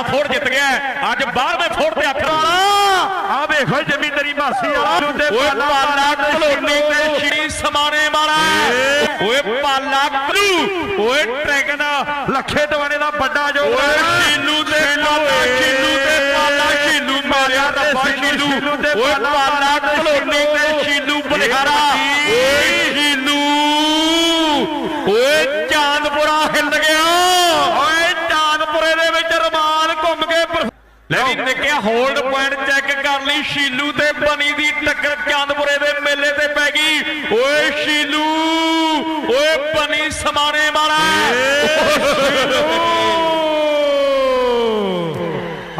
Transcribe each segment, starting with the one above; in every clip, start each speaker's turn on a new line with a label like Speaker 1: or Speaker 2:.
Speaker 1: 11 ਫੁੱਟ ਜਿੱਤ ਗਿਆ। ਅੱਜ 12ਵੇਂ ਫੁੱਟ ਤੇ ਅੱਖ ਵਾਲਾ
Speaker 2: ਆ ਵੇਖੋ ਜ਼ਮੀਨਦਾਰੀ ਮਾਸੀ ਵਾਲਾ
Speaker 1: ਓਏ ਪਾਲਾ ਕਲੋਨੀ ਤੇ ਸ਼੍ਰੀ ਸਮਾਣੇ ਵਾਲਾ ਓਏ ਪਾਲਾ ਕਰੂ ਓਏ ਟਰੈਗਨ।
Speaker 2: ਲੱਖੇ ਦਵਾਨੇ ਦਾ ਵੱਡਾ ਜੋ
Speaker 1: ਓਏ ਸ਼ੀਲੂ ਤੇ ਪਾਲਾ ਸ਼ੀਲੂ ਤੇ ਪਾਲਾ ਸ਼ੀਲੂ ਮਾਰਿਆ ਰੱਬਾ ਸ਼ੀਲੂ ਓਏ ਪਾਲਾ ਕਲੋਨੀ ਤੇ ਸ਼ੀਲੂ ਬਲਿਹਾਰਾ ਓਏ ਸ਼ੀਲੂ ਓਏ ਚਾਂਦਪੁਰਾ ਹਿੱਲ ਗਿਆ
Speaker 2: ਓਏ ਚਾਂਦਪੁਰੇ ਦੇ ਵਿੱਚ ਰਮਾਨ ਘੁੰਮ ਕੇ ਪਰ-
Speaker 1: ਲੈ ਵੀ ਨਿੱਕਿਆ ਹੋਲਡ ਪੁਆਇੰਟ ਚੈੱਕ ਕਰ ਲਈ। ਸ਼ੀਲੂ ਤੇ ਬਣੀ ਦੀ ਟੱਕਰ ਚਾਂਦਪੁਰੇ ਦੇ ਮੇਲੇ ਤੇ ਪੈ ਗਈ। ਓਏ ਸ਼ੀਲੂ, ਓਏ ਬਣੀ ਸਮਾਣੇ ਵਾਲਾ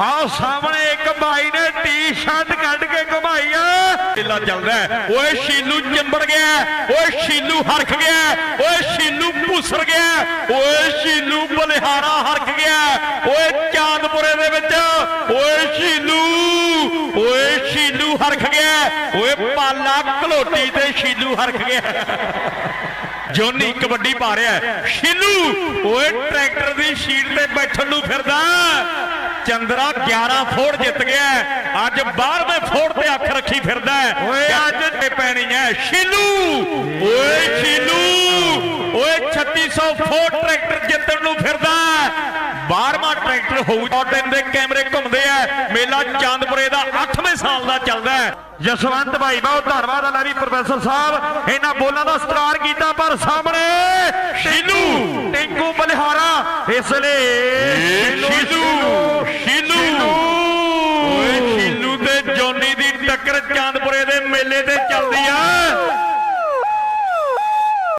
Speaker 2: ਆਹ ਸਾਹਮਣੇ ਇੱਕ ਭਾਈ ਨੇ ਟੀ-ਸ਼ਰਟ ਕੱਢ ਕੇ ਘੁਮਾਈ ਆ।
Speaker 1: ਮੇਲਾ ਚੱਲਦਾ ਹੈ। ਓਏ ਸ਼ੀਲੂ ਚੰਬੜ ਗਿਆ ਓਏ ਸ਼ੀਲੂ ਹਰਖ ਗਿਆ ਓਏ ਸ਼ੀਲੂ ਭੁਸਰ ਗਿਆ ਓਏ ਸ਼ੀਲੂ ਬਲਿਹਾਰਾ ਹਰਖ ਗਿਆ ਓਏ ਚਾਂਦਪੁਰੇ ਦੇ ਵਿੱਚ ਓਏ ਸ਼ੀਲੂ ਓਏ ਸ਼ੀਲੂ ਹਰਖ ਗਿਆ ਓਏ ਪਾਲਾ ਘਲੋਟੀ ਤੇ ਸ਼ੀਲੂ ਹਰਖ ਗਿਆ ਜੋਨੀ ਕਬੱਡੀ ਪਾ ਰਿਹਾ। ਸ਼ੀਲੂ ਓਏ ਟਰੈਕਟਰ ਦੀ ਸ਼ੀਟ ਤੇ ਬੈਠਣ ਨੂੰ ਫਿਰਦਾ ਚੰਦਰਾ 11 ਫੋੜ ਜਿੱਤ ਗਿਆ। ਅੱਜ 12ਵੇਂ ਫੋੜ ਤੇ ਅੱਖ ਰੱਖੀ ਫਿਰਦਾ।
Speaker 2: ਓਏ
Speaker 1: ਅੱਜ ਤੇ ਪੈਣੀ ਹੈ ਸ਼ੀਲੂ ਓਏ ਸ਼ੀਲੂ ਓਏ 3600 ਫੋੜ ਟਰੈਕਟਰ ਜਿੱਤਣ ਨੂੰ ਫਿਰਦਾ 12ਵਾਂ ਟਰੈਕਟਰ ਹੋਊ ਟੌਟਨ ਦੇ ਕੈਮਰੇ ਘੁੰਮਦੇ ਆ ਮੇਲਾ ਚਾਂਦਪੁਰੇ ਦਾ 8ਵੇਂ ਸਾਲ ਦਾ ਚੱਲਦਾ ਹੈ।
Speaker 2: ਜਸਵੰਤ ਭਾਈ ਬਹੁਤ ਧੰਨਵਾਦ ਆ ਵੀ ਪ੍ਰੋਫੈਸਰ ਸਾਹਿਬ। ਇਹਨਾਂ ਬੋਲਾਂ ਦਾ ਸਤਿਕਾਰ ਕੀਤਾ ਪਰ ਸਾਹਮਣੇ
Speaker 1: ਸ਼ੀਲੂ
Speaker 2: ਟਿੰਕੂ ਬਲਿਹਾਰਾ। ਇਸ ਲਈ
Speaker 1: ਸ਼ੀਲੂ। ਸ਼ੀਲੂ। ਓਏ ਸ਼ੀਲੂ ਤੇ ਜੋਨੀ ਦੀ ਟੱਕਰ ਚਾਂਦਪੁਰੇ ਦੇ ਮੇਲੇ ਤੇ